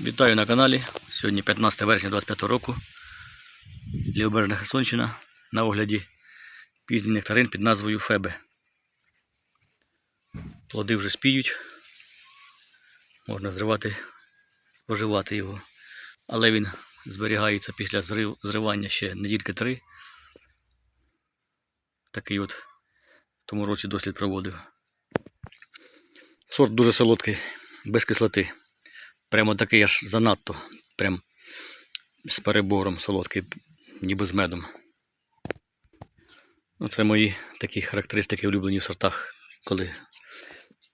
Вітаю на каналі. Сьогодні 15 вересня 25 року. Лівобережна Херсонщина на огляді пізній нектарин під назвою Фебе. Плоди вже спіють. Можна зривати, споживати його. Але він зберігається після зрив- зривання ще недільки три. Такий от в тому році дослід проводив. Сорт дуже солодкий, без кислоти. Прямо такий аж занадто. Прям з перебором солодкий, ніби з медом. Оце мої такі характеристики улюблені в сортах, коли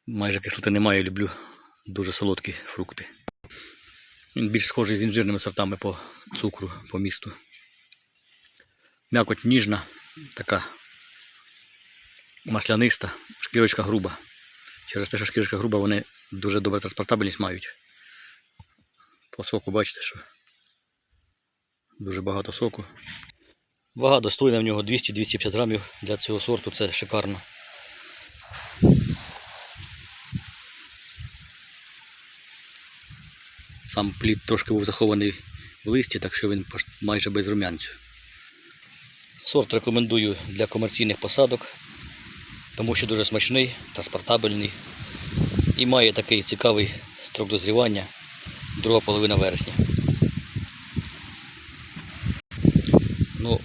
майже кислоти немає, люблю дуже солодкі фрукти. Він більш схожий з інжирними сортами по цукру, по місту. М'якоть ніжна, така масляниста, шкірочка груба. Через те, що шкірочка груба, вони дуже добре транспортабельність мають. По соку бачите, що дуже багато соку. Вага достойна в нього 200-250 грамів для цього сорту, це шикарно. Сам плід трошки був захований в листі, так що він майже без рум'янцю. Сорт рекомендую для комерційних посадок, тому що дуже смачний, транспортабельний і має такий цікавий строк дозрівання друга половина вересня. Ну,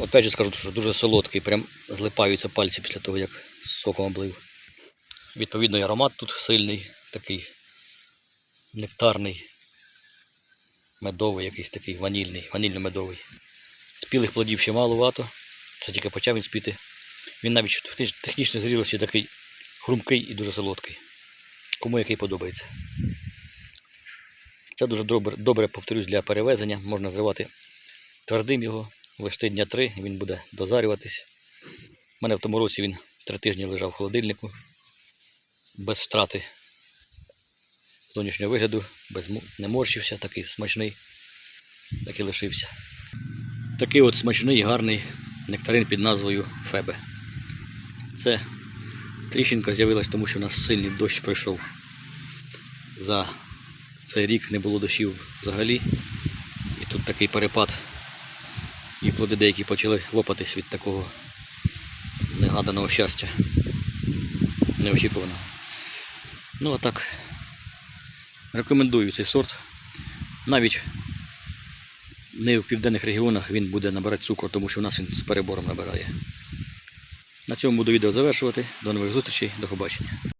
опять же скажу, що дуже солодкий, прям злипаються пальці після того, як соком облив. Відповідно, і аромат тут сильний, такий нектарний, медовий, якийсь такий ванільний, ванільно-медовий. Спілих плодів ще маловато, це тільки почав він спіти. Він навіть в тех- технічній зрілості такий хрумкий і дуже солодкий. Кому який подобається. Це дуже добре, добре, повторюсь, для перевезення. Можна зривати твердим його, вести дня три, він буде дозарюватись. У мене в тому році він три тижні лежав в холодильнику, без втрати зовнішнього вигляду, без, не морщився, такий смачний, так і лишився. Такий от смачний гарний нектарин під назвою Фебе. Це тріщинка з'явилась, тому що у нас сильний дощ пройшов. За цей рік не було дощів взагалі. І тут такий перепад. І плоди деякі почали лопатись від такого негаданого щастя. Неочікуваного. Ну а так, рекомендую цей сорт. Навіть не в південних регіонах він буде набирати цукор, тому що у нас він з перебором набирає. На цьому буду відео завершувати. До нових зустрічей, до побачення.